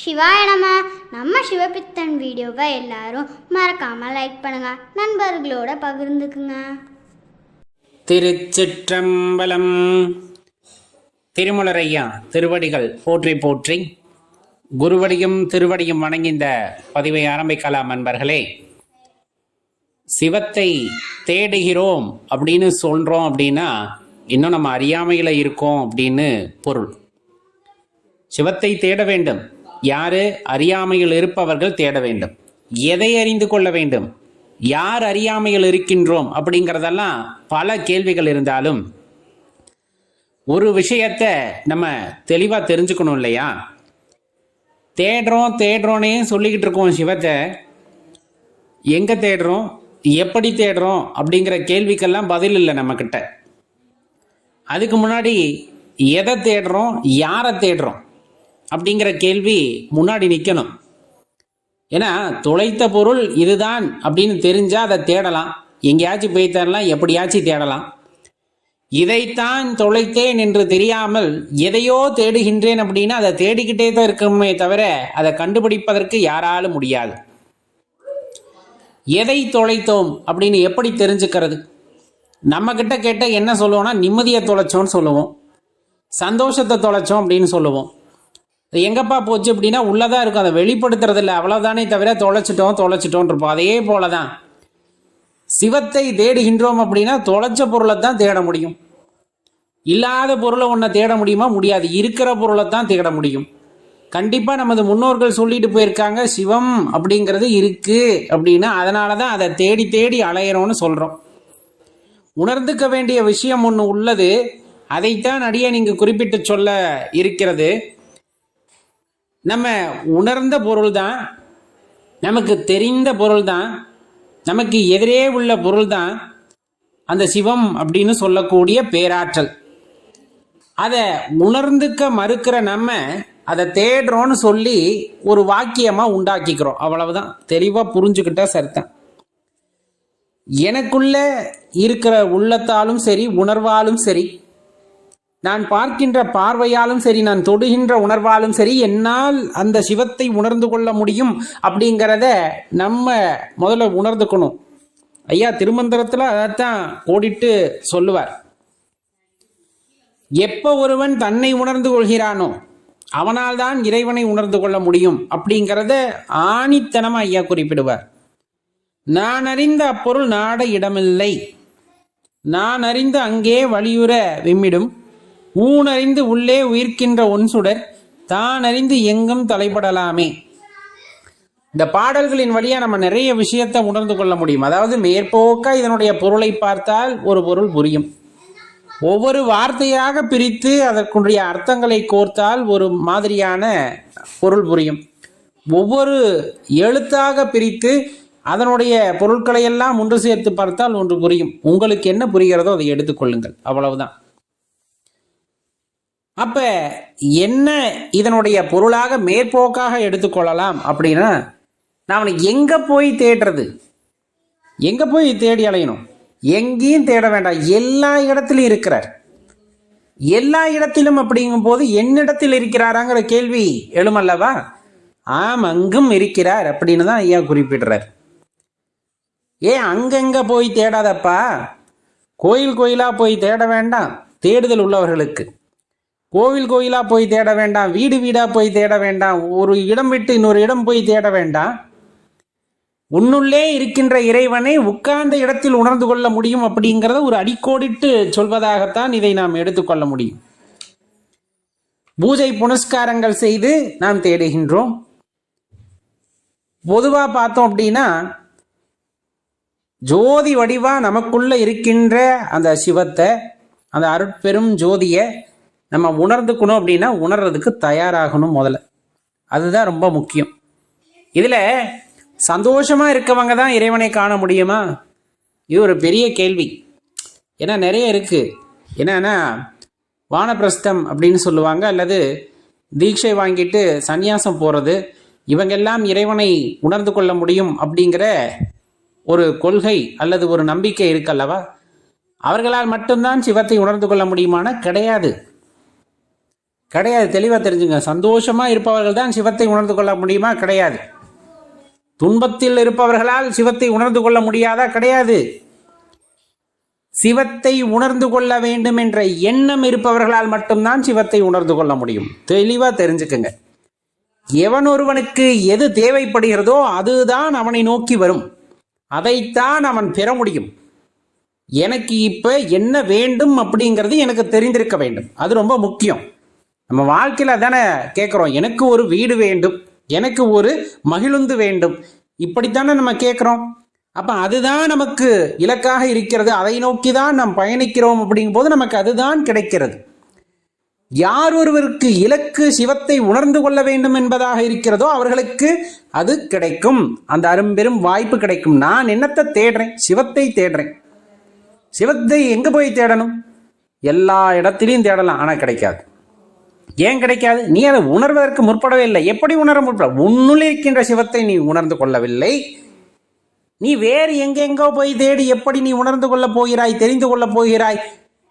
சிவாய நம்ம நம்ம சிவபித்தன் வீடியோவை எல்லாரும் மறக்காமல் லைக் பண்ணுங்க. நண்பர்களோட பகிர்ந்துக்குங்க. திருச்சிற்றம்பலம். திருமலரையா திருவடிகள் போற்றி போற்றி. குருவடியும் திருவடியும் வணங்கி இந்த பதிவை ஆரம்பிக்கலாம் நண்பர்களே. சிவத்தை தேடுகிறோம் அப்படின்னு சொல்கிறோம் அப்படின்னா இன்னும் நம்ம அறியாமையில் இருக்கோம் அப்படின்னு பொருள். சிவத்தை தேட வேண்டும். யாரு? அறியாமையில் இருப்பவர்கள் தேட வேண்டும். எதை அறிந்து கொள்ள வேண்டும்? யார் அறியாமையில் இருக்கின்றோம் அப்படிங்கிறதெல்லாம் பல கேள்விகள் இருந்தாலும் ஒரு விஷயத்தை நம்ம தெளிவாக தெரிஞ்சுக்கணும் இல்லையா? தேடுறோம் தேடுறோன்னே சொல்லிக்கிட்டு இருக்கோம் சிவத்தை. எங்கே தேடுறோம்? எப்படி தேடுறோம்? அப்படிங்கிற கேள்விக்கெல்லாம் பதில் இல்லை நம்மக்கிட்ட. அதுக்கு முன்னாடி எதை தேடுறோம்? யாரை தேடுறோம்? அப்படிங்கிற கேள்வி முன்னாடி நிற்கணும் ஏன்னா தொலைத்த பொருள் இதுதான் அப்படின்னு தெரிஞ்சால் அதை தேடலாம். எங்கேயாச்சும் போய் தேடலாம் எப்படியாச்சும் தேடலாம். இதைத்தான் தொலைத்தேன் என்று தெரியாமல் எதையோ தேடுகின்றேன் அப்படின்னா அதை தேடிக்கிட்டே தான் இருக்கணுமே தவிர அதை கண்டுபிடிப்பதற்கு யாராலும் முடியாது. எதை தொலைத்தோம் அப்படின்னு எப்படி தெரிஞ்சுக்கிறது? நம்ம கிட்ட கேட்டால் என்ன சொல்லுவோம்னா நிம்மதியை தொலைச்சோம்னு சொல்லுவோம். சந்தோஷத்தை தொலைச்சோம் அப்படின்னு சொல்லுவோம். இது எங்கப்பா போச்சு அப்படின்னா உள்ளதாக இருக்கும். அதை வெளிப்படுத்துறது இல்லை அவ்வளோதானே தவிர தொலைச்சிட்டோம் தொலைச்சிட்டோம் இருப்போம் அதே போல தான் சிவத்தை தேடுகின்றோம் அப்படின்னா தொலைச்ச பொருளை தான் தேட முடியும். இல்லாத பொருளை ஒன்றை தேட முடியுமா? முடியாது. இருக்கிற பொருளை தான் தேட முடியும். கண்டிப்பாக நமது முன்னோர்கள் சொல்லிட்டு போயிருக்காங்க சிவம் அப்படிங்கிறது இருக்குது அப்படின்னா அதனால தான் அதை தேடி தேடி அலையிறோம்னு சொல்கிறோம் உணர்ந்துக்க வேண்டிய விஷயம் ஒன்று உள்ளது. அதைத்தான் அடியே நீங்கள் குறிப்பிட்டு சொல்ல இருக்கிறது. நம்ம உணர்ந்த பொருள் தான் நமக்கு தெரிந்த பொருள் தான் நமக்கு எதிரே உள்ள பொருள் தான் அந்த சிவம் அப்படின்னு சொல்லக்கூடிய பேராற்றல். அதை உணர்ந்துக்க மறுக்கிற நம்ம அதை தேடுறோன்னு சொல்லி ஒரு வாக்கியமாக உண்டாக்கிக்கிறோம். அவ்வளவுதான். தெளிவாக புரிஞ்சுக்கிட்டா சரிதான் எனக்குள்ள இருக்கிற உள்ளத்தாலும் சரி உணர்வாலும் சரி நான் பார்க்கின்ற பார்வையாலும் சரி நான் தொடுகின்ற உணர்வாலும் சரி என்னால் அந்த சிவத்தை உணர்ந்து கொள்ள முடியும் அப்படிங்கிறத நம்ம முதல்ல உணர்ந்துக்கணும். ஐயா திருமந்திரத்தில் அதைத்தான் ஓடிட்டு சொல்லுவார். எப்போ ஒருவன் தன்னை உணர்ந்து கொள்கிறானோ அவனால் தான் இறைவனை உணர்ந்து கொள்ள முடியும் அப்படிங்கிறத ஆணித்தனமாக ஐயா குறிப்பிடுவார். நான் அறிந்த அப்பொருள் நாட இடமில்லை. நான் அறிந்து அங்கே வலியுற விம்மிடும். ஊனறிந்து உள்ளே உயிர்க்கின்ற ஒன்சுடர் தான் அறிந்து எங்கும் தலைப்படலாமே. இந்த பாடல்களின் வழியா நம்ம நிறைய விஷயத்தை உணர்ந்து கொள்ள முடியும். அதாவது மேற்போக்காக இதனுடைய பொருளை பார்த்தால் ஒரு பொருள் புரியும். ஒவ்வொரு வார்த்தையாக பிரித்து அதற்குரிய அர்த்தங்களை கோர்த்தால் ஒரு மாதிரியான பொருள் புரியும். ஒவ்வொரு எழுத்தாக பிரித்து அதனுடைய பொருட்களை எல்லாம் ஒன்று சேர்த்து பார்த்தால் ஒன்று புரியும். உங்களுக்கு என்ன புரிகிறதோ அதை எடுத்துக்கொள்ளுங்கள் அவ்வளவுதான். அப்ப என்ன இதனுடைய பொருளாக மேற்போக்காக எடுத்துக்கொள்ளலாம் அப்படின்னா நான் எங்க போய் தேடுறது? எங்க போய் தேடி அலையணும்? எங்கேயும் தேட வேண்டாம். எல்லா இடத்துலையும் இருக்கிறார். எல்லா இடத்திலும் அப்படிங்கும் போது என்னிடத்தில் இருக்கிறாராங்கிற கேள்வி எழுமல்லவா? ஆம் அங்கும் இருக்கிறார் அப்படின்னு தான் ஐயா குறிப்பிடுறார். ஏன் அங்கங்க போய் தேடாதப்பா? கோயில் கோயிலாக போய் தேட வேண்டாம். தேடுதல் உள்ளவர்களுக்கு. கோவில் கோயிலாக போய் தேட வேண்டாம் வீடு வீடாக போய் தேட வேண்டாம் ஒரு இடம் விட்டு இன்னொரு இடம் போய் தேட வேண்டாம். உன்னுள்ளே இருக்கின்ற இறைவனை உட்கார்ந்த இடத்தில் உணர்ந்து கொள்ள முடியும் அப்படிங்கிறத ஒரு அடிக்கோடிட்டு சொல்வதாகத்தான் இதை நாம் எடுத்துக்கொள்ள முடியும். பூஜை புனஸ்காரங்கள் செய்து நாம் தேடுகின்றோம். பொதுவாக பார்த்தோம் அப்படின்னா ஜோதி வடிவாக நமக்குள்ளே இருக்கின்ற அந்த சிவத்தை அந்த அருட்பெரும் ஜோதியை நம்ம உணர்ந்துக்கணும் அப்படின்னா உணர்றதுக்கு தயாராகணும் முதல்ல. அதுதான் ரொம்ப முக்கியம். இதில் சந்தோஷமாக இருக்கவங்க தான் இறைவனை காண முடியுமா? இது ஒரு பெரிய கேள்வி. ஏன்னா நிறைய இருக்குது என்னன்னா வானப்பிரஸ்தம் அப்படின்னு சொல்லுவாங்க அல்லது தீட்சை வாங்கிட்டு சந்நியாசம் போகிறது இவங்கெல்லாம் இறைவனை உணர்ந்து கொள்ள முடியும் அப்படிங்கிற ஒரு கொள்கை அல்லது ஒரு நம்பிக்கை இருக்கல்லவா அவர்களால் மட்டும்தான் சிவத்தை உணர்ந்து கொள்ள முடியுமான கிடையாது. கிடையாது. தெளிவாக தெரிஞ்சுங்க. சந்தோஷமாக இருப்பவர்கள் தான் சிவத்தை உணர்ந்து கொள்ள முடியுமா? கிடையாது. துன்பத்தில் இருப்பவர்களால் சிவத்தை உணர்ந்து கொள்ள முடியாதா? கிடையாது. சிவத்தை உணர்ந்து கொள்ள வேண்டும் என்ற எண்ணம் இருப்பவர்களால் மட்டும்தான் சிவத்தை உணர்ந்து கொள்ள முடியும். தெளிவாக தெரிஞ்சுக்குங்க. எவன் ஒருவனுக்கு எது தேவைப்படுகிறதோ அதுதான் அவனை நோக்கி வரும். அதைத்தான் அவன் பெற முடியும். எனக்கு இப்போ என்ன வேண்டும் அப்படிங்கிறது எனக்கு தெரிந்திருக்க வேண்டும். அது ரொம்ப முக்கியம். நம்ம வாழ்க்கையில் தானே கேட்குறோம் எனக்கு ஒரு வீடு வேண்டும். எனக்கு ஒரு மகிழுந்து வேண்டும். இப்படித்தானே நம்ம கேட்குறோம் அப்போ அதுதான் நமக்கு இலக்காக இருக்கிறது. அதை நோக்கி தான் நாம் பயணிக்கிறோம் அப்படிங்கும்போது நமக்கு அதுதான் கிடைக்கிறது. யார் ஒருவருக்கு இலக்கு சிவத்தை உணர்ந்து கொள்ள வேண்டும் என்பதாக இருக்கிறதோ அவர்களுக்கு அது கிடைக்கும். அந்த அரும்பெரும் வாய்ப்பு கிடைக்கும். நான் என்னத்தை தேடுறேன்? சிவத்தை தேடுறேன். சிவத்தை எங்கே போய் தேடணும்? எல்லா இடத்திலையும் தேடலாம். ஆனால் கிடைக்காது. ஏன் கிடைக்காது? நீ அதை உணர்வதற்கு முற்படவே இல்லை. எப்படி உணர முற்பட? உன்னுள் இருக்கின்ற சிவத்தை நீ உணர்ந்து கொள்ளவில்லை. நீ வேறு எங்கெங்கோ போய் தேடி எப்படி நீ உணர்ந்து கொள்ளப் போகிறாய் தெரிந்து கொள்ளப் போகிறாய்?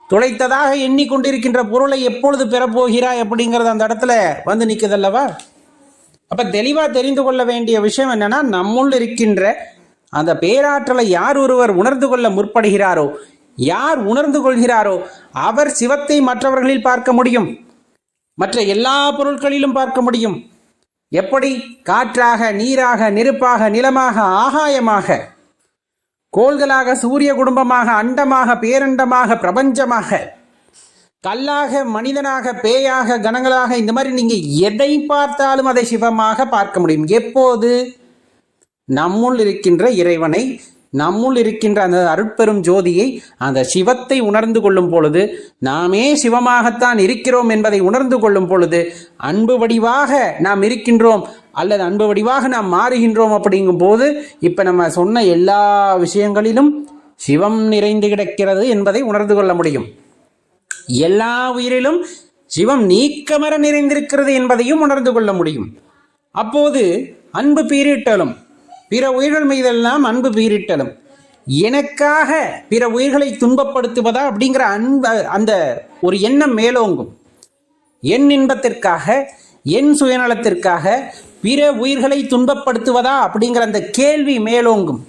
துளைத்ததாக எண்ணிக்கொண்டிருக்கின்ற பொருளை எப்பொழுது பெறப்போகிறாய் அப்படிங்கிறது அந்த இடத்துல வந்து நிற்குதல்லவா அப்போ தெளிவாக தெரிந்து கொள்ள வேண்டிய விஷயம் என்னன்னா நம்முள் இருக்கின்ற அந்த பேராற்றலை யார் ஒருவர் உணர்ந்து கொள்ள முற்படுகிறாரோ யார் உணர்ந்து கொள்கிறாரோ அவர் சிவத்தை மற்றவர்களில் பார்க்க முடியும். மற்ற எல்லா பொருட்களிலும் பார்க்க முடியும். எப்படி? காற்றாக நீராக நெருப்பாக நிலமாக ஆகாயமாக. கோள்களாக சூரிய குடும்பமாக அண்டமாக பேரண்டமாக பிரபஞ்சமாக. கல்லாக மனிதனாக பேயாக கணங்களாக இந்த மாதிரி நீங்கள் எதை பார்த்தாலும் அதை சிவமாக பார்க்க முடியும். எப்போது? நம்முள் இருக்கின்ற இறைவனை நம்முள் இருக்கின்ற அந்த அருட்பெரும் ஜோதியை அந்த சிவத்தை உணர்ந்து கொள்ளும் பொழுது நாமே சிவமாகத்தான் இருக்கிறோம் என்பதை உணர்ந்து கொள்ளும் பொழுது அன்பு வடிவாக நாம் இருக்கின்றோம் அல்லது அன்பு வடிவாக நாம் மாறுகின்றோம் அப்படிங்கும் போது இப்போ நம்ம சொன்ன எல்லா விஷயங்களிலும் சிவம் நிறைந்து கிடக்கிறது என்பதை உணர்ந்து கொள்ள முடியும். எல்லா உயிரிலும் சிவம் நீக்கமர நிறைந்திருக்கிறது என்பதையும் உணர்ந்து கொள்ள முடியும். அப்போது அன்பு பீரிட்டலும் பிற உயிர்கள் மீதெல்லாம் அன்பு பீரிட்டலும். எனக்காக பிற உயிர்களை துன்பப்படுத்துவதா அப்படிங்கிற அன்ப அந்த ஒரு எண்ணம் மேலோங்கும். என் இன்பத்திற்காக என் சுயநலத்திற்காக பிற உயிர்களை துன்பப்படுத்துவதா அப்படிங்கிற அந்த கேள்வி மேலோங்கும்.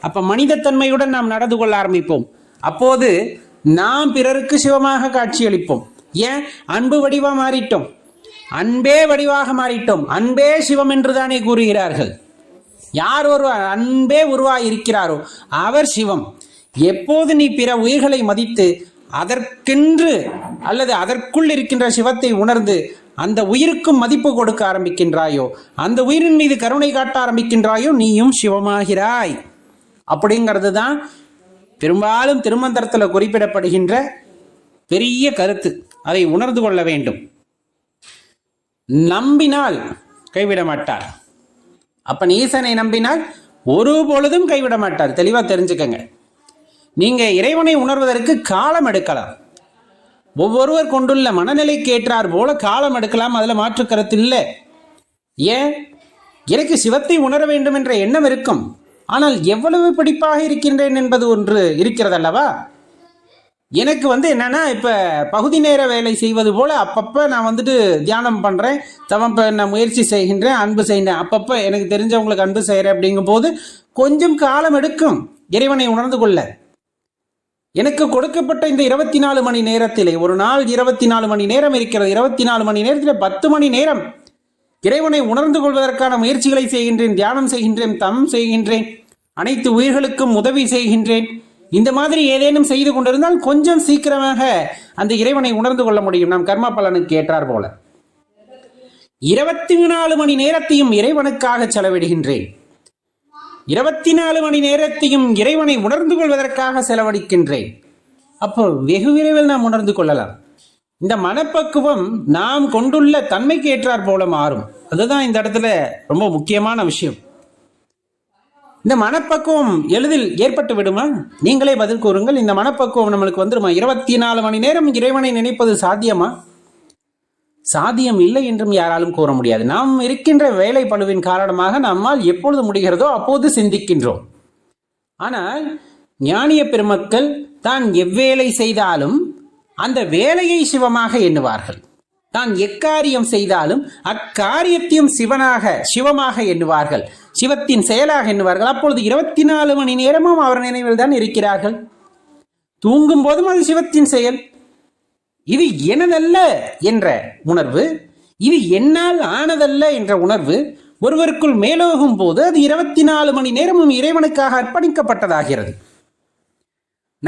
அப்ப மனிதத்தன்மையுடன் நாம் நடந்து கொள்ள ஆரம்பிப்போம். அப்போது நாம் பிறருக்கு சிவமாக காட்சியளிப்போம். ஏன்? அன்பு வடிவா மாறிட்டோம். அன்பே வடிவாக மாறிட்டோம். அன்பே சிவம் என்றுதானே கூறுகிறார்கள். யார் ஒரு அன்பே உருவாயிருக்கிறாரோ அவர் சிவம். எப்போது நீ பிற உயிர்களை மதித்து அதற்கென்று அல்லது அதற்குள் இருக்கின்ற சிவத்தை உணர்ந்து அந்த உயிருக்கும் மதிப்பு கொடுக்க ஆரம்பிக்கின்றாயோ அந்த உயிரின் மீது கருணை காட்ட ஆரம்பிக்கின்றாயோ நீயும் சிவமாகிறாய். அப்படிங்கிறது தான் பெரும்பாலும் திருமந்திரத்தில் குறிப்பிடப்படுகின்ற பெரிய கருத்து. அதை உணர்ந்து கொள்ள வேண்டும். நம்பினால் கைவிட மாட்டார் அப்போ ஈசனை நம்பினால் ஒரு பொழுதும் கைவிட மாட்டார். தெளிவாக தெரிஞ்சுக்கங்க. நீங்கள் இறைவனை உணர்வதற்கு காலம் எடுக்கலாம். ஒவ்வொருவர் கொண்டுள்ள மனநிலைக்கு ஏற்றார் போல காலம் எடுக்கலாம். அதில் மாற்று கருத்து இல்லை. ஏன்? எனக்கு சிவத்தை உணர வேண்டும் என்ற எண்ணம் இருக்கும். ஆனால் எவ்வளவு பிடிப்பாக இருக்கின்றேன் என்பது ஒன்று இருக்கிறதல்லவா? எனக்கு வந்து என்னன்னா இப்போ பகுதி நேர வேலை செய்வது போல அப்பப்போ நான் வந்துட்டு தியானம் பண்ணுறேன் தவம் நான் முயற்சி செய்கின்றேன் அன்பு செய்கிறேன் அப்பப்போ எனக்கு தெரிஞ்சவங்களுக்கு அன்பு செய்கிறேன் அப்படிங்கும் போது கொஞ்சம் காலம் எடுக்கும் இறைவனை உணர்ந்து கொள்ள. எனக்கு கொடுக்கப்பட்ட இந்த இருபத்தி நாலு மணி நேரத்திலே ஒரு நாள் இருபத்தி நாலு மணி நேரம் இருக்கிறது. இருபத்தி நாலு மணி நேரத்தில் பத்து மணி நேரம் இறைவனை உணர்ந்து கொள்வதற்கான முயற்சிகளை செய்கின்றேன் தியானம் செய்கின்றேன் தம் செய்கின்றேன் அனைத்து உயிர்களுக்கும் உதவி செய்கின்றேன். இந்த மாதிரி ஏதேனும் செய்து கொண்டிருந்தால் கொஞ்சம் சீக்கிரமாக அந்த இறைவனை உணர்ந்து கொள்ள முடியும். நாம் கர்ம பலனுக்கு ஏற்றார் போல. இருபத்தி நாலு மணி நேரத்தையும் இறைவனுக்காக செலவிடுகின்றேன். இருபத்தி நாலு மணி நேரத்தையும் இறைவனை உணர்ந்து கொள்வதற்காக செலவழிக்கின்றேன். அப்போ வெகு விரைவில் நாம் உணர்ந்து கொள்ளலாம். இந்த மனப்பக்குவம் நாம் கொண்டுள்ள தன்மைக்கு ஏற்றார் போல மாறும். அதுதான் இந்த இடத்துல ரொம்ப முக்கியமான விஷயம். இந்த மனப்பக்குவம் எளிதில் ஏற்பட்டு விடுமா? நீங்களே பதில் கூறுங்கள். இந்த மனப்பக்குவம் நம்மளுக்கு வந்துருமா? இருபத்தி நாலு மணி நேரம் இறைவனை நினைப்பது சாத்தியமா? சாத்தியம் இல்லை என்றும் யாராலும் கூற முடியாது. நாம் இருக்கின்ற வேலை பழுவின் காரணமாக நம்மால் எப்பொழுது முடிகிறதோ அப்போது சிந்திக்கின்றோம். ஆனால் ஞானிய பெருமக்கள் தான் எவ்வேலை செய்தாலும் அந்த வேலையை சிவமாக எண்ணுவார்கள். தான் எக்காரியம் செய்தாலும் அக்காரியத்தையும் சிவனாக சிவமாக எண்ணுவார்கள். சிவத்தின் செயலாக எண்ணுவார்கள். அப்பொழுது இருபத்தி நாலு மணி நேரமும் அவர் நினைவில் தான் இருக்கிறார்கள். தூங்கும் போதும் அது சிவத்தின் செயல். இது எனதல்ல என்ற உணர்வு. இது என்னால் ஆனதல்ல என்ற உணர்வு. ஒருவருக்குள் மேலோகும் போது அது இருபத்தி நாலு மணி நேரமும் இறைவனுக்காக அர்ப்பணிக்கப்பட்டதாகிறது.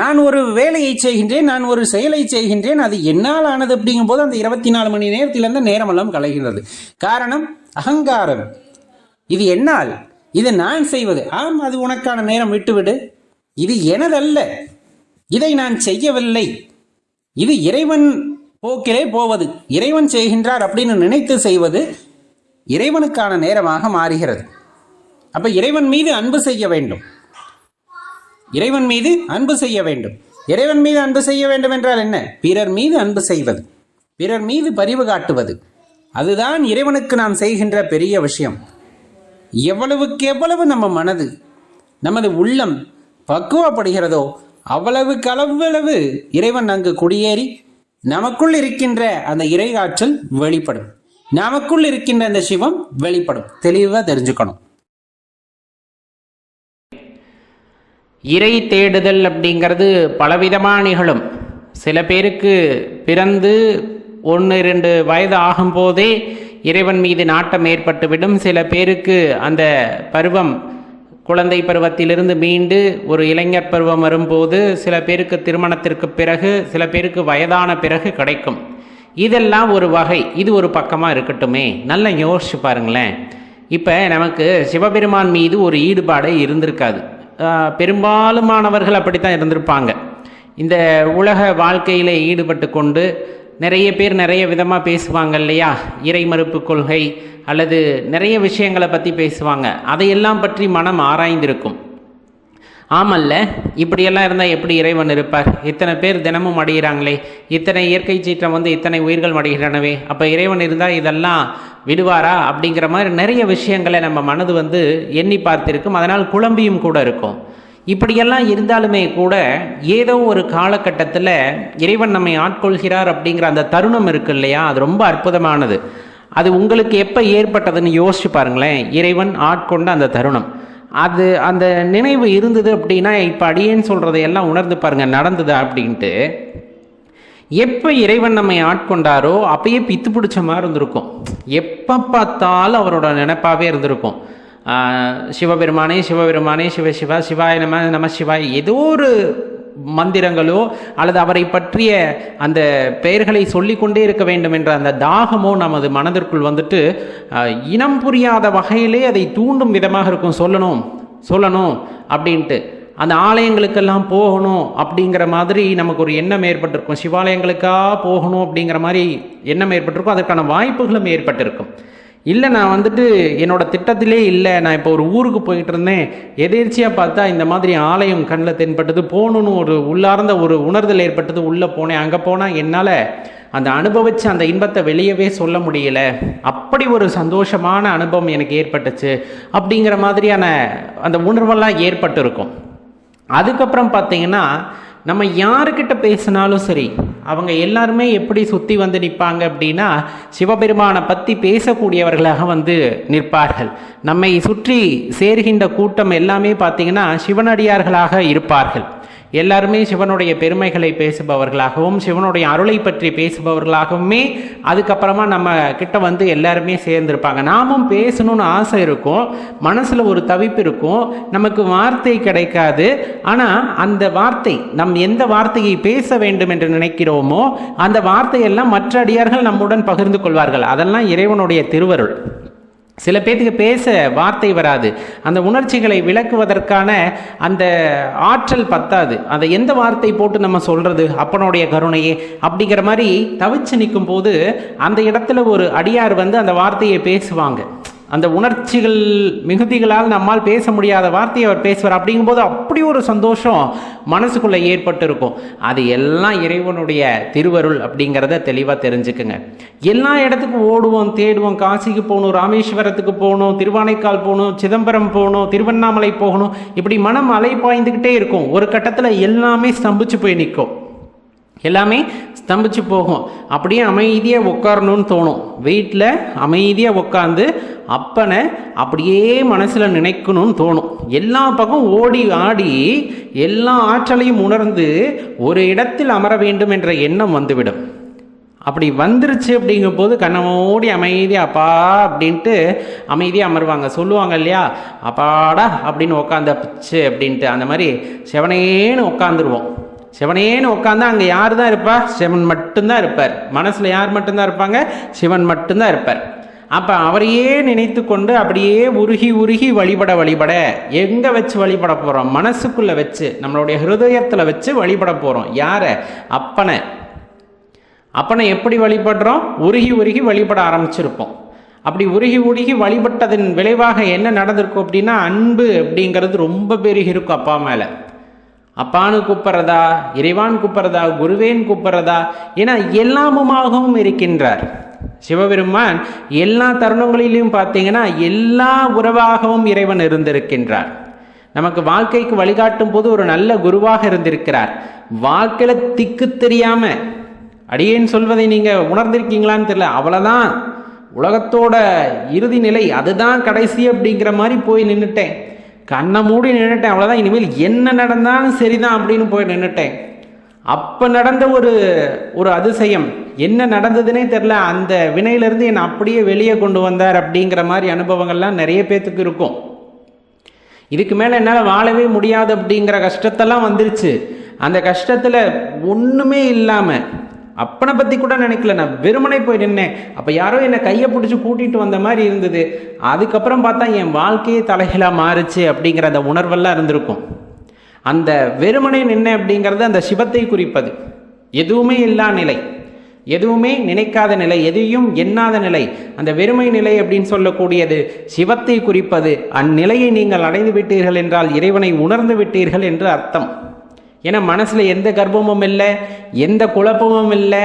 நான் ஒரு வேலையை செய்கின்றேன் நான் ஒரு செயலை செய்கின்றேன் அது என்னால் ஆனது அப்படிங்கும்போது அந்த இருபத்தி நாலு மணி நேரத்திலிருந்து நேரமெல்லாம் கலைகிறது. காரணம் அகங்காரம். இது என்னால் இது நான் செய்வது. ஆம் அது உனக்கான நேரம் விட்டுவிடு. இது எனதல்ல. இதை நான் செய்யவில்லை. இது இறைவன் போக்கிலே போவது. இறைவன் செய்கின்றார் அப்படின்னு நினைத்து செய்வது இறைவனுக்கான நேரமாக மாறுகிறது. அப்ப இறைவன் மீது அன்பு செய்ய வேண்டும். இறைவன் மீது அன்பு செய்ய வேண்டும். இறைவன் மீது அன்பு செய்ய வேண்டும் என்றால் என்ன? பிறர் மீது அன்பு செய்வது. பிறர் மீது பரிவு காட்டுவது. அதுதான் இறைவனுக்கு நாம் செய்கின்ற பெரிய விஷயம். எவ்வளவுக்கு எவ்வளவு நம்ம மனது நமது உள்ளம் பக்குவப்படுகிறதோ அவ்வளவுக்கு அளவளவு இறைவன் அங்கு குடியேறி நமக்குள் இருக்கின்ற அந்த இறை ஆற்றல் வெளிப்படும். நமக்குள் இருக்கின்ற அந்த சிவம் வெளிப்படும். தெளிவாக தெரிஞ்சுக்கணும். இறை தேடுதல் அப்படிங்கிறது பலவிதமாக நிகழும். சில பேருக்கு பிறந்து ஒன்று இரண்டு வயது ஆகும்போதே இறைவன் மீது நாட்டம் ஏற்பட்டுவிடும். சில பேருக்கு அந்த பருவம் குழந்தை பருவத்திலிருந்து மீண்டு ஒரு இளைஞர் பருவம் வரும்போது சில பேருக்கு திருமணத்திற்கு பிறகு சில பேருக்கு வயதான பிறகு கிடைக்கும். இதெல்லாம் ஒரு வகை. இது ஒரு பக்கமாக இருக்கட்டுமே. நல்லா யோசிச்சு பாருங்களேன். இப்போ நமக்கு சிவபெருமான் மீது ஒரு ஈடுபாடே இருந்திருக்காது. பெரும்பாலுமானவர்கள் அப்படித்தான் இருந்திருப்பாங்க. இந்த உலக வாழ்க்கையில் ஈடுபட்டு கொண்டு நிறைய பேர் நிறைய விதமாக பேசுவாங்க இல்லையா? இறை மறுப்பு கொள்கை அல்லது நிறைய விஷயங்களை பற்றி பேசுவாங்க. அதையெல்லாம் பற்றி மனம் ஆராய்ந்திருக்கும். ஆமல்ல? இப்படியெல்லாம் இருந்தால் எப்படி இறைவன் இருப்பார்? இத்தனை பேர் தினமும் அடைகிறாங்களே இத்தனை இயற்கை சீற்றம் வந்து இத்தனை உயிர்கள் அடைகிறனவே அப்போ இறைவன் இருந்தால் இதெல்லாம் விடுவாரா? அப்படிங்கிற மாதிரி நிறைய விஷயங்களை நம்ம மனது வந்து எண்ணி பார்த்திருக்கும். அதனால் குழம்பியும் கூட இருக்கும். இப்படியெல்லாம் இருந்தாலுமே கூட ஏதோ ஒரு காலகட்டத்தில் இறைவன் நம்மை ஆட்கொள்கிறார் அப்படிங்கிற அந்த தருணம் இருக்கு இல்லையா? அது ரொம்ப அற்புதமானது. அது உங்களுக்கு எப்போ ஏற்பட்டதுன்னு யோசிச்சு பாருங்களேன். இறைவன் ஆட்கொண்ட அந்த தருணம். அது அந்த நினைவு இருந்தது அப்படின்னா இப்போ அடியேன்னு சொல்கிறதையெல்லாம் உணர்ந்து பாருங்கள் நடந்தது அப்படின்ட்டு. எப்போ இறைவன் நம்மை ஆட்கொண்டாரோ அப்பயே பித்து பிடிச்ச மாதிரி இருந்திருக்கும். எப்போ பார்த்தாலும் அவரோட நினைப்பாகவே இருந்திருக்கும். சிவபெருமானே சிவபெருமானே சிவ சிவா சிவாய நம நம சிவாய் ஏதோ ஒரு மந்திரங்களோ அல்லது அவரை பற்றிய அந்த பெயர்களை சொல்லிக்கொண்டே இருக்க வேண்டும் என்ற அந்த தாகமோ நமது மனதிற்குள் வந்துட்டு இனம் புரியாத வகையிலே அதை தூண்டும் விதமாக இருக்கும். சொல்லணும் சொல்லணும் அப்படின்ட்டு. அந்த ஆலயங்களுக்கெல்லாம் போகணும் அப்படிங்கிற மாதிரி நமக்கு ஒரு எண்ணம் ஏற்பட்டிருக்கும். சிவாலயங்களுக்காக போகணும் அப்படிங்கிற மாதிரி எண்ணம் ஏற்பட்டிருக்கும். அதற்கான வாய்ப்புகளும் ஏற்பட்டிருக்கும். இல்லை நான் வந்துட்டு என்னோடய திட்டத்திலே இல்லை. நான் இப்போ ஒரு ஊருக்கு போயிட்டு இருந்தேன் எதேர்ச்சியாக பார்த்தா இந்த மாதிரி ஆலயம் கண்ணில் தென்பட்டது போகணுன்னு ஒரு உள்ளார்ந்த ஒரு உணர்தல் ஏற்பட்டது உள்ளே போனேன். அங்கே போனால் என்னால் அந்த அனுபவிச்ச அந்த இன்பத்தை வெளியவே சொல்ல முடியல. அப்படி ஒரு சந்தோஷமான அனுபவம் எனக்கு ஏற்பட்டுச்சு. அப்படிங்கிற மாதிரியான அந்த உணர்வெல்லாம் ஏற்பட்டிருக்கும். அதுக்கப்புறம் பார்த்தீங்கன்னா நம்ம யாருக்கிட்ட பேசினாலும் சரி அவங்க எல்லாருமே எப்படி சுற்றி வந்து நிற்பாங்க அப்படின்னா சிவபெருமானை பற்றி பேசக்கூடியவர்களாக வந்து நிற்பார்கள். நம்மை சுற்றி சேர்கின்ற கூட்டம் எல்லாமே பார்த்தீங்கன்னா சிவனடியார்களாக இருப்பார்கள். எல்லாருமே சிவனுடைய பெருமைகளை பேசுபவர்களாகவும் சிவனுடைய அருளை பற்றி பேசுபவர்களாகவுமே அதுக்கப்புறமா நம்ம கிட்ட வந்து எல்லாருமே சேர்ந்திருப்பாங்க. நாமும் பேசணும்னு ஆசை இருக்கும். மனசில் ஒரு தவிப்பு இருக்கும். நமக்கு வார்த்தை கிடைக்காது. ஆனால் அந்த வார்த்தை நம் எந்த வார்த்தையை பேச வேண்டும் என்று நினைக்கிறோமோ அந்த வார்த்தையெல்லாம் மற்ற அடியார்கள் நம்முடன் பகிர்ந்து கொள்வார்கள். அதெல்லாம் இறைவனுடைய திருவருள். சில பேர்த்துக்கு பேச வார்த்தை வராது. அந்த உணர்ச்சிகளை விளக்குவதற்கான அந்த ஆற்றல் பத்தாது. அதை எந்த வார்த்தை போட்டு நம்ம சொல்றது? அப்பனுடைய கருணையே. அப்படிங்கிற மாதிரி தவிச்சு நிற்கும் போது அந்த இடத்துல ஒரு அடியார் வந்து அந்த வார்த்தையை பேசுவாங்க. அந்த உணர்ச்சிகள் மிகுதிகளால் நம்மால் பேச முடியாத வார்த்தையை அவர் பேசுவார். அப்படிங்கும்போது அப்படி ஒரு சந்தோஷம் மனசுக்குள்ளே ஏற்பட்டு இருக்கும் அது எல்லாம் இறைவனுடைய திருவருள் அப்படிங்கிறத தெளிவாக தெரிஞ்சுக்குங்க. எல்லா இடத்துக்கும் ஓடுவோம் தேடுவோம். காசிக்கு போகணும் ராமேஸ்வரத்துக்கு போகணும் திருவானைக்கால் போகணும் சிதம்பரம் போகணும் திருவண்ணாமலை போகணும். இப்படி மனம் அலை பாய்ந்துக்கிட்டே இருக்கும். ஒரு கட்டத்தில் எல்லாமே ஸ்தம்பிச்சு போய் நிற்கும். எல்லாமே ஸ்தம்பிச்சு போகும். அப்படியே அமைதியாக உட்காரணும்னு தோணும். வீட்டில் அமைதியாக உட்காந்து அப்பனை அப்படியே மனசில் நினைக்கணும்னு தோணும். எல்லா பக்கம் ஓடி ஆடி எல்லா ஆற்றலையும் உணர்ந்து ஒரு இடத்தில் அமர வேண்டும் என்ற எண்ணம் வந்துவிடும். அப்படி வந்துருச்சு அப்படிங்கும் போது கண்ணை மூடி அமைதியாக அப்பா அப்படின்ட்டு அமைதியாக அமருவாங்க. சொல்லுவாங்க இல்லையா? அப்பாடா அப்படின்னு உக்காந்தாச்சு அப்படின்ட்டு. அந்த மாதிரி செவனேன்னு உட்காந்துருவோம் சிவனேன்னு உட்காந்தா அங்கே யார் தான் இருப்பா? சிவன் மட்டும்தான் இருப்பார். மனசில் யார் மட்டும்தான் இருப்பாங்க? சிவன் மட்டும்தான் இருப்பார். அப்போ அவரையே நினைத்து கொண்டு அப்படியே உருகி உருகி வழிபட வழிபட எங்கே வச்சு வழிபட போகிறோம் மனசுக்குள்ளே வச்சு நம்மளுடைய ஹிருதயத்தில் வச்சு வழிபட போகிறோம் யாரை? அப்பனை. அப்பனை எப்படி வழிபடுறோம்? உருகி உருகி வழிபட ஆரம்பிச்சிருப்போம். அப்படி உருகி உருகி வழிபட்டதன் விளைவாக என்ன நடந்திருக்கும் அப்படின்னா அன்பு அப்படிங்கிறது ரொம்ப பெருகி இருக்கும் அப்பா மேலே. அப்பான்னு கூப்பிட்றதா? இறைவான் கூப்பிட்றதா? குருவேன் கூப்பிட்றதா? ஏன்னா எல்லாமுமாகவும் இருக்கின்றார். சிவபெருமான் எல்லா தருணங்களிலும் பார்த்தீங்கன்னா எல்லா உறவாகவும் இறைவன் இருந்திருக்கின்றார். நமக்கு வாழ்க்கைக்கு வழிகாட்டும் போது ஒரு நல்ல குருவாக இருந்திருக்கிறார். வாழ்க்கையில திக்கு தெரியாம அடியேன் சொல்வதை நீங்க உணர்ந்திருக்கீங்களான்னு தெரியல அவ்வளவுதான். உலகத்தோட இறுதி நிலை அதுதான் கடைசி அப்படிங்கிற மாதிரி போய் நின்றுட்டேன் கண்ணை மூடி நின்றுட்டேன் அவ்வளோதான் இனிமேல் என்ன நடந்தாலும் சரிதான் அப்படின்னு போய் நின்றுட்டேன் அப்போ நடந்த ஒரு ஒரு அதிசயம். என்ன நடந்ததுன்னே தெரில அந்த வினையிலேருந்து என்னை அப்படியே வெளியே கொண்டு வந்தார் அப்படிங்கிற மாதிரி அனுபவங்கள்லாம் நிறைய பேர்த்துக்கு இருக்கும். இதுக்கு மேலே என்னால் வாழவே முடியாது அப்படிங்கிற கஷ்டத்தெல்லாம் வந்துருச்சு. அந்த கஷ்டத்தில் ஒன்றுமே இல்லாமல் அப்பனை பற்றி கூட நினைக்கல. நான் வெறுமனை போய் நின்னேன். அப்போ யாரோ என்னை கையை பிடிச்சி கூட்டிகிட்டு வந்த மாதிரி இருந்தது. அதுக்கப்புறம் பார்த்தா என் வாழ்க்கையே தலைகளாக மாறுச்சு அப்படிங்கிற அந்த உணர்வெல்லாம் இருந்திருக்கும். அந்த வெறுமனை நின்ன அப்படிங்கிறது அந்த சிவத்தை குறிப்பது. எதுவுமே இல்லா நிலை. எதுவுமே நினைக்காத நிலை. எதையும் எண்ணாத நிலை. அந்த வெறுமை நிலை அப்படின்னு சொல்லக்கூடியது சிவத்தை குறிப்பது. அந்நிலையை நீங்கள் அடைந்து விட்டீர்கள் என்றால் இறைவனை உணர்ந்து விட்டீர்கள் என்று அர்த்தம். ஏன்னா மனசில் எந்த கர்ப்பமும் இல்லை எந்த குழப்பமும் இல்லை.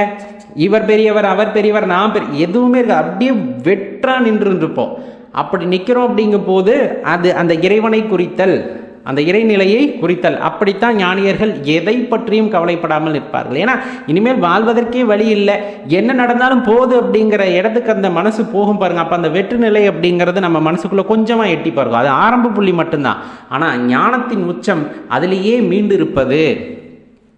இவர் பெரியவர் அவர் பெரியவர் நான் பெரிய எதுவுமே இருக்கு அப்படியே வெற்றா நின்று இருப்போம் அப்படி நிற்கிறோம் அப்படிங்கும் போது அது அந்த இறைவனை குறித்தல். அந்த இறைநிலையை குறித்தல். அப்படித்தான் ஞானியர்கள் எதை பற்றியும் கவலைப்படாமல் நிற்பார்கள். ஏன்னா இனிமேல் வாழ்வதற்கே வழி இல்லை. என்ன நடந்தாலும் போது அப்படிங்கிற இடத்துக்கு அந்த மனசு போகும் பாருங்க. அப்போ அந்த வெற்று நிலை அப்படிங்கிறது நம்ம மனசுக்குள்ளே கொஞ்சமாக எட்டி பாருங்க. அது ஆரம்ப புள்ளி மட்டும்தான். ஆனால் ஞானத்தின் உச்சம் அதிலேயே மீண்டு இருப்பது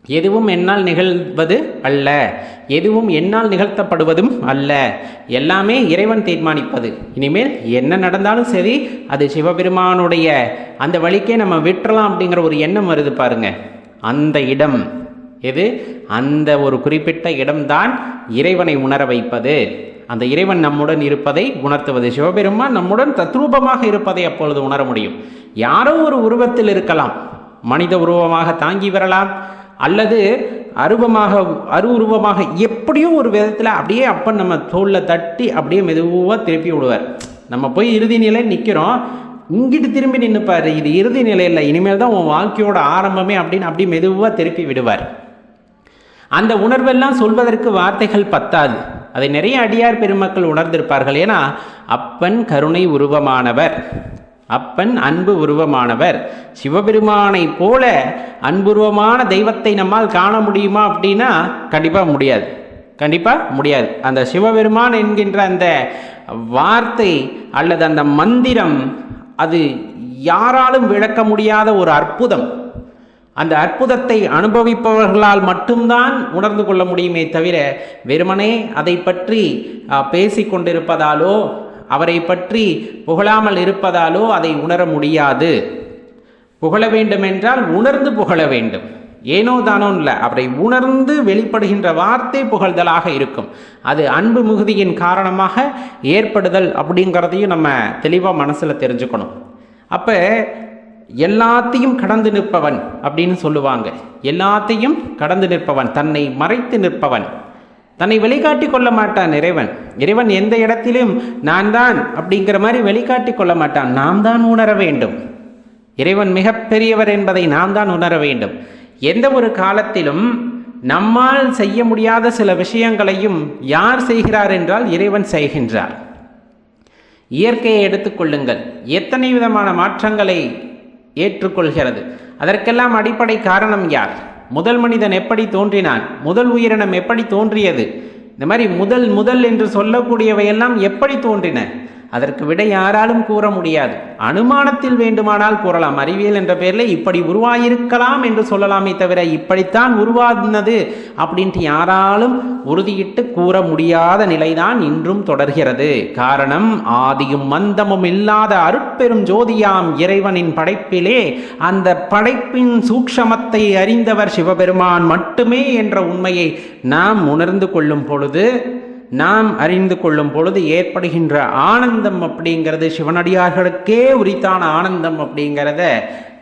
எதுவும் என்னால் நிகழ்வது அல்ல. எதுவும் என்னால் நிகழ்த்தப்படுவதும் அல்ல. எல்லாமே இறைவன் தீர்மானிப்பது. இனிமேல் என்ன நடந்தாலும் சரி அது சிவபெருமானுடைய அந்த வழிக்கே நம்ம விட்டுறலாம் அப்படிங்கிற ஒரு எண்ணம் வருது பாருங்க. அந்த இடம் எது? அந்த ஒரு குறிப்பிட்ட இடம்தான் இறைவனை உணர வைப்பது. அந்த இறைவன் நம்முடன் இருப்பதை உணர்த்துவது. சிவபெருமான் நம்முடன் தத்ரூபமாக இருப்பதை அப்பொழுது உணர முடியும். யாரோ ஒரு உருவத்தில் இருக்கலாம். மனித உருவமாக தாங்கி வரலாம். அல்லது அருவமாக அருவுருவமாக எப்படியும் எப்படியோ ஒரு விதத்தில் அப்படியே அப்பன் நம்ம தோளில் தட்டி அப்படியே மெதுவாக திருப்பி விடுவார். நம்ம போய் இறுதி நிலை நிற்கிறோம் இங்கிட்டு திரும்பி நின்றுப்பார் இது இறுதி நிலையில் இனிமேல் தான் உன் வாழ்க்கையோட ஆரம்பமே அப்படின்னு அப்படியே மெதுவாக திருப்பி விடுவார். அந்த உணர்வெல்லாம் சொல்வதற்கு வார்த்தைகள் பத்தாது. அதை நிறைய அடியார் பெருமக்கள் உணர்ந்திருப்பார்கள். ஏன்னா அப்பன் கருணை உருவமானவர். அப்பன் அன்பு உருவமானவர். சிவபெருமானை போல அன்புருவமான தெய்வத்தை நம்மால் காண முடியுமா அப்படின்னா கண்டிப்பாக முடியாது. கண்டிப்பாக முடியாது. அந்த சிவபெருமான் என்கின்ற அந்த வார்த்தை அல்லது அந்த மந்திரம் அது யாராலும் விளக்க முடியாத ஒரு அற்புதம். அந்த அற்புதத்தை அனுபவிப்பவர்களால் மட்டும்தான் உணர்ந்து கொள்ள முடியுமே தவிர வெறுமனே அதை பற்றி பேசி கொண்டிருப்பதாலோ அவரை பற்றி புகழாமல் இருப்பதாலோ அதை உணர முடியாது. புகழ வேண்டுமென்றால் உணர்ந்து புகழ வேண்டும். ஏனோ தானோ இல்லை அவரை உணர்ந்து வெளிப்படுகின்ற வார்த்தை புகழ்தலாக இருக்கும். அது அன்பு மிகுதியின் காரணமாக ஏற்படுதல் அப்படிங்கிறதையும் நம்ம தெளிவாக மனசில் தெரிஞ்சுக்கணும். அப்போ எல்லாத்தையும் கடந்து நிற்பவன் அப்படின்னு சொல்லுவாங்க. எல்லாத்தையும் கடந்து நிற்பவன் தன்னை மறைத்து நிற்பவன். தன்னை வெளிக்காட்டி கொள்ள மாட்டான் இறைவன். இறைவன் எந்த இடத்திலும் நான் தான் அப்படிங்கிற மாதிரி வெளிக்காட்டி கொள்ள மாட்டான். நாம் தான் உணர வேண்டும். இறைவன் மிகப்பெரியவர் என்பதை நாம் தான் உணர வேண்டும். எந்த ஒரு காலத்திலும் நம்மால் செய்ய முடியாத சில விஷயங்களையும் யார் செய்கிறார் என்றால் இறைவன் செய்கின்றார். இயற்கையை எடுத்துக்கொள்ளுங்கள் எத்தனை விதமான மாற்றங்களை ஏற்றுக்கொள்கிறது. அதற்கெல்லாம் அடிப்படை காரணம் யார்? முதல் மனிதன் எப்படி தோன்றினான்? முதல் உயிரினம் எப்படி தோன்றியது? இந்த மாதிரி முதல் முதல் என்று சொல்லக்கூடியவையெல்லாம் எப்படி தோன்றின? அதற்கு விடை யாராலும் கூற முடியாது. அனுமானத்தில் வேண்டுமானால் கூறலாம். அறிவியல் என்ற பெயரில் இப்படி உருவாயிருக்கலாம் என்று சொல்லலாமே தவிர இப்படித்தான் உருவானது அப்படின்ட்டு யாராலும் உறுதியிட்டு கூற முடியாத நிலைதான் இன்றும் தொடர்கிறது. காரணம் ஆதியும் மந்தமும் இல்லாத அருட்பெரும் ஜோதியாம் இறைவனின் படைப்பிலே அந்த படைப்பின் சூக்ஷமத்தை அறிந்தவர் சிவபெருமான் மட்டுமே என்ற உண்மையை நாம் உணர்ந்து கொள்ளும் பொழுது நாம் அறிந்து கொள்ளும் பொழுது ஏற்படுகின்ற ஆனந்தம் அப்படிங்கிறது சிவனடியார்களுக்கே உரித்தான ஆனந்தம் அப்படிங்கிறத